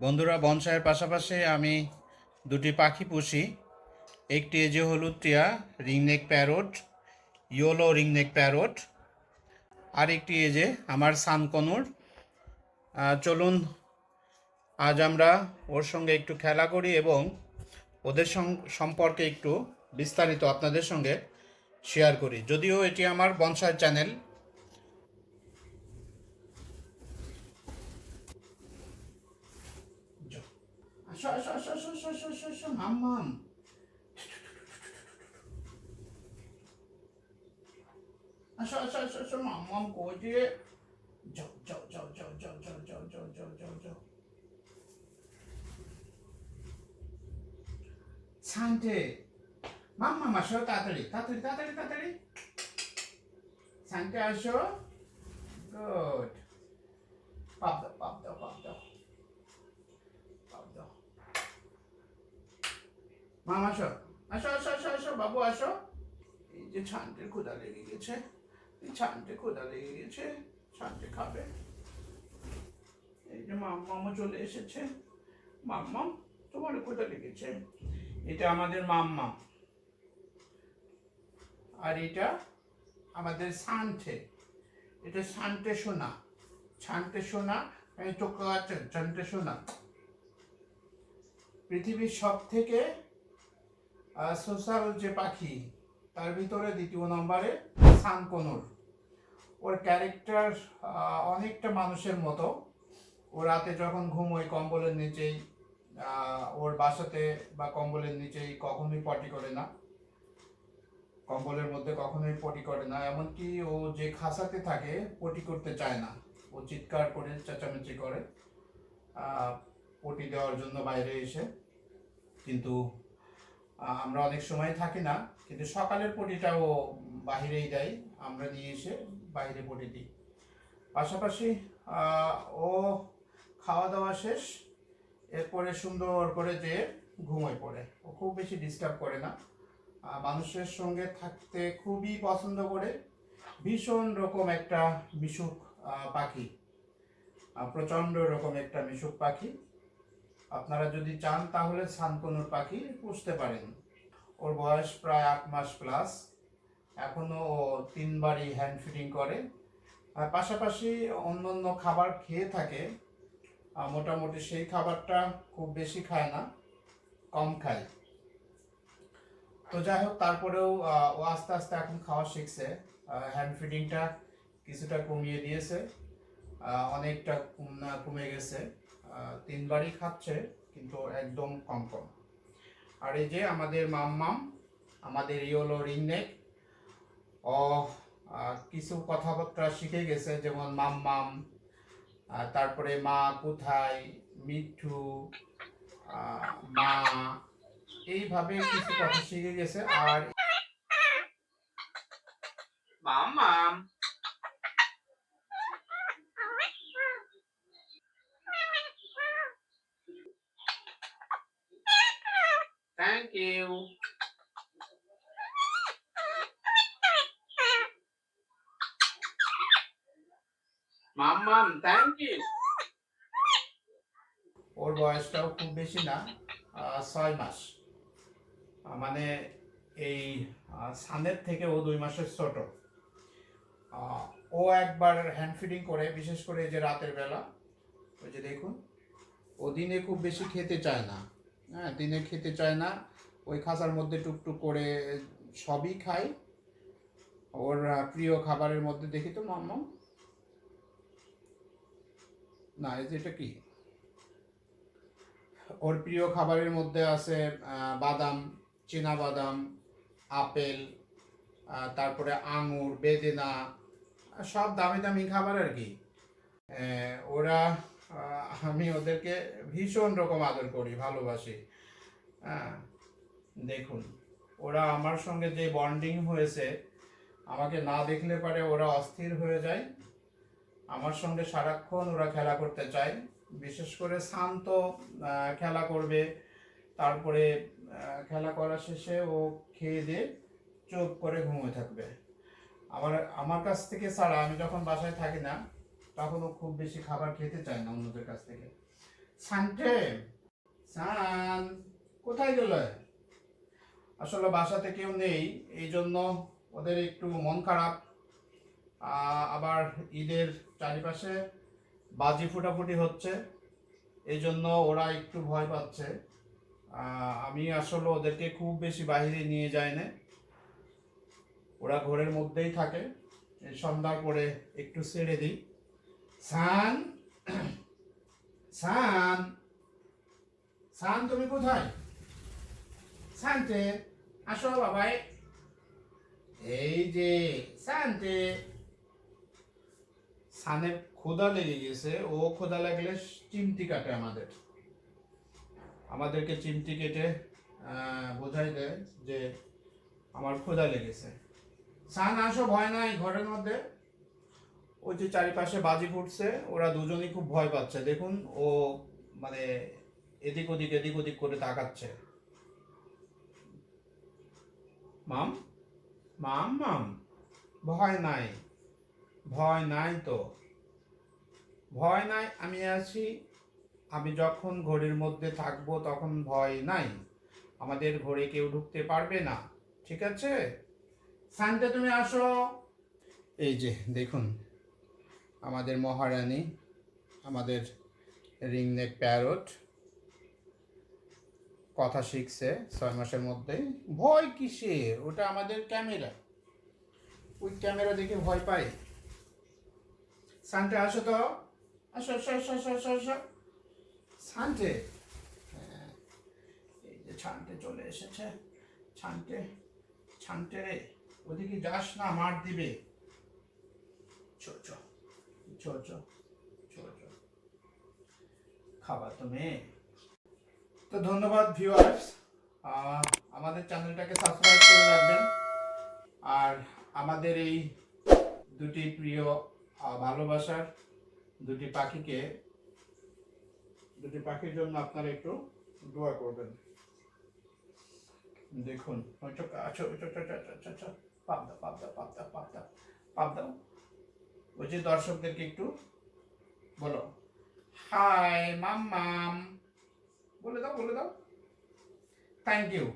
বন্ধুরা, বনসাইয়ের পাশাপাশি আমি দুটি পাখি পুষি। একটি যে হলুদ টিয়া ringneck parrot, yellow ringneck parrot, আর একটি এই যে আমার সানকনুর চলুন, আজ আমরা ওর সঙ্গে একটু খেলা করি এবং ওদের সম্পর্কে একটু বিস্তারিত আপনাদের সঙ্গে শেয়ার করি। যদিও এটি আমার বনসাই চ্যানেল আসো আসো আসো আসো আসো আসো আসো আসো মাম মাম আসো আসো আসো আসো মাম মাম কই যে যাও যাও যাও যাও যাও যাও যাও যাও যাও যাও যাও ছানটে মাম মাম আসো তাড়াতাড়ি তাড়াতাড়ি তাড়াতাড়ি তাড়াতাড়ি ছানটে আসো গুড পাপ দাও পাপ দাও পাপ দাও পাপ দাও মাম, আসো। আসো আসো আসো আসো, বাবু, আসো। এই যে ছানটের ক্ষুদা লেগে গেছে। এই ছানটে ক্ষুদা লেগে গেছে। ছানটে খাবে। এই যে মাম চলে এসেছে। মাম্মাম তোমার ক্ষুদা লেগেছে। এটা আমাদের মাম্মা। আর এটা আমাদের সান্টে। এটা সান্টে সোনা। ছানটে সোনা, এই আছে, ছানটে সোনা। পৃথিবীর সব থেকে সোশ্যাল যে পাখি, তার ভিতরে দ্বিতীয় নম্বরে সানকনুর। ওর ক্যারেক্টার অনেকটা মানুষের মতো। ও রাতে যখন ঘুমোয় কম্বলের নিচেই ওর বাসাতে বা কম্বলের নিচেই কখনোই পটি করে না। কম্বলের মধ্যে কখনোই পটি করে না। এমনকি ও যে খাসাতে থাকে পটি করতে চায় না। ও চিৎকার করে, চেঁচামেচি করে। পটি দেওয়ার জন্য বাইরে এসে। কিন্তু আমরা অনেক সময় থাকি না, কিন্তু সকালের পটিটা ও বাহিরেই দেয়, আমরা নিয়ে এসে বাইরে পটি দিই। পাশাপাশি ও খাওয়া দাওয়া শেষ, এরপরে সুন্দর করে যে ঘুমোয় পড়ে। ও খুব বেশি ডিস্টার্ব করে না। মানুষের সঙ্গে থাকতে খুবই পছন্দ করে। ভীষণ রকম একটা মিশুক পাখি। প্রচণ্ড রকম একটা মিশুক পাখি। আপনারা যদি চান, তাহলে শান্তনুর পাখি পুষতে পারেন। ওর বয়স প্রায় আট মাস প্লাস এখনও ও তিনবারই হ্যান্ড ফিডিং করে। আর পাশাপাশি অন্য অন্য খাবার খেয়ে থাকে। মোটামুটি সেই খাবারটা খুব বেশি খায় না, কম খায়। তো যাই হোক, তারপরেও ও আস্তে আস্তে এখন খাওয়া শিখছে। হ্যান্ড ফিডিংটা কিছুটা কমিয়ে দিয়েছে। অনেকটা কমে গেছে। তিনবারই খাচ্ছে, কিন্তু একদম কম কম। আর এই যে আমাদের মাম্মাম, আমাদের ইয়োলো রিংনেক, ও কিছু কথাবার্তা শিখে গেছে, যেমন মাম্মাম তারপরে মা কোথায়, মিঠু মা, এইভাবে কিছু কথা শিখে গেছে, আর মাম্মাম ইউ মাম্মাম থ্যাংক ইউ ওর বয়সটাও খুব বেশি না ছয় মাস। মানে এই সানের থেকে ও দুই মাসের ছোট। ও একবার হ্যান্ড ফিডিং করে, বিশেষ করে যে রাতের বেলা, ওই যে দেখুন ও দিনে খুব বেশি খেতে চায় না। হ্যাঁ দিনে খেতে চায় না। ওই খাঁচার মধ্যে টুকটুক করে সবই খায়। ওর প্রিয় খাবারের মধ্যে দেখি তো মাম্মা না এটা কি? ওর প্রিয় খাবারের মধ্যে আছে বাদাম চীনা বাদাম আপেল তারপরে আঙুর, বেদেনা, সব দামি দামি খাবার আর কি। ওরা আমি ওদেরকে ভীষণ রকম আদর করি, ভালোবাসি। হ্যাঁ দেখুন, ওরা আমার সঙ্গে যে বন্ডিং হয়েছে, আমাকে না দেখলে পারে ওরা অস্থির হয়ে যায়। আমার সঙ্গে সারাক্ষণ ওরা খেলা করতে চায়, বিশেষ করে শান্ত খেলা করবে। তারপরে খেলা করা শেষে ও খেয়ে দিয়ে চোখ করে ঘুমিয়ে থাকবে। আমার আমার কাছ থেকে ছাড়া আমি যখন বাসায় থাকি না তখন ও খুব বেশি খাবার খেতে চায় না অন্যদের কাছ থেকে। সানটে, সান, কোথায় গেল? আসলে বাসাতে কেউ নেই এই জন্য ওদের একটু মন খারাপ। আবার ঈদের চারিপাশে বাজি ফুটাফুটি হচ্ছে এই জন্য ওরা একটু ভয় পাচ্ছে। আমি আসলে ওদেরকে খুব বেশি বাইরে নিয়ে যাই না। ওরা ঘরের মধ্যেই থাকে সন্ধ্যার পরে একটু ছেড়ে দিই। সান সান সান তুমি কোথায়? শান্তে আসো বাবাই। এই যে শান্তে সানের ক্ষুধা লেগে গেছে, ও ক্ষুধা লাগলে চিমটি কাটে আমাদের। আমাদেরকে চিমটি কেটে বোঝাই দেয় যে আমার ক্ষুধা লেগেছে। সান, আসো, ভয় নাই ঘরের মধ্যে। ওই যে চারিপাশে বাজি ফুটছে, ওরা দুজনেই খুব ভয় পাচ্ছে। দেখুন, ও মানে এদিক ওদিক এদিক ওদিক করে তাকাচ্ছে। মাম? মাম মাম? ভয় নাই। ভয় নাই তো। ভয় নাই, আমি আছি। আমি যখন ঘড়ির মধ্যে থাকব, তখন ভয় নাই। আমাদের ঘরে কেউ ঢুকতে পারবে না। ঠিক আছে? শান্তে, তুমি আসো। এই যে, দেখুন আমাদের মহারানী আমাদের রিংনেক প্যারট কথা শিখছে ছয় মাসের মধ্যেই। ভয় কিসের ওটা আমাদের ক্যামেরা। ওই ক্যামেরা দেখে ভয় পাই সানটে আসো তো। আসো আসো আসো আসো আসো সানটে। হ্যাঁ, এই যে ছানটে চলে এসেছে। ছানটে ছানটে রে ওদিকে যাস না মার দিবে। ছো ছো ছো ছো খাবার তুমি তো ধন্যবাদ ভিউয়ার্স আমাদের চ্যানেলটাকে সাবস্ক্রাইব করে রাখবেন। আর আমাদের এই দুটি প্রিয় ভালোবাসার দুটি পাখিকে, দুটি পাখির জন্য আপনারা একটু দোয়া করবেন। দেখুন, ওই চোখ আচ্ছা ওই চোখ যে দর্শকদেরকে একটু বলো। হাই মাম বলে দাও বলে দাও। Thank you